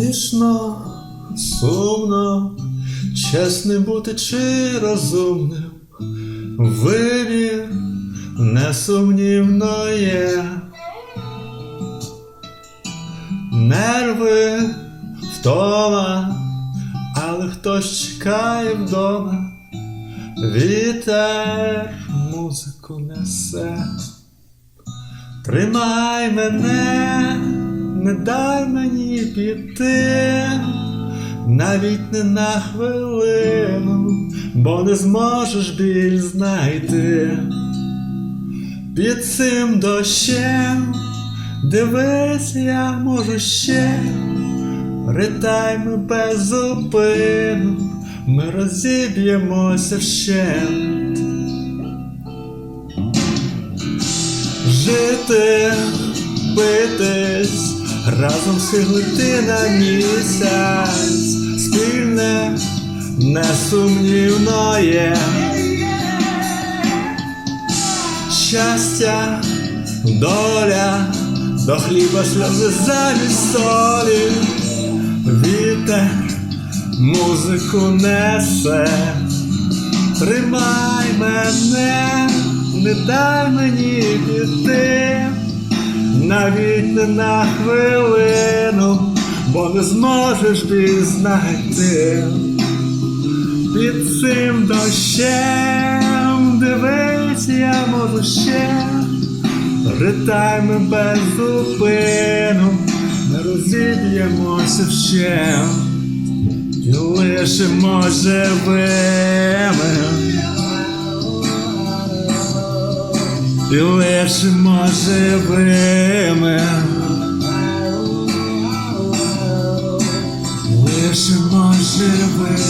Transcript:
гучно, сумно, чесним бути чи розумним, вибір несумнівно є. Нерви втома, але хтось чекає вдома, вітер музику несе. Тримай мене, не дай мені піти, навіть не на хвилину, бо не зможеш біль знайти. Під цим дощем, дивись, я можу ще, ритаймо без зупину, ми розіб'ємося вщент. Жити, битись, разом схилити на місяць, спільне, несумнівно є. Щастя, доля, до хліба сльози замість солі, вітер, музику несе. Тримай мене, не дай мені піти, навіть на хвилину, бо не зможеш біль знайти. Під цим дощем дивись, я можу ще, ритайми без зупину, не розіб'ємося ще. І лишимо живими. І лишимо живими. Лишимо живими.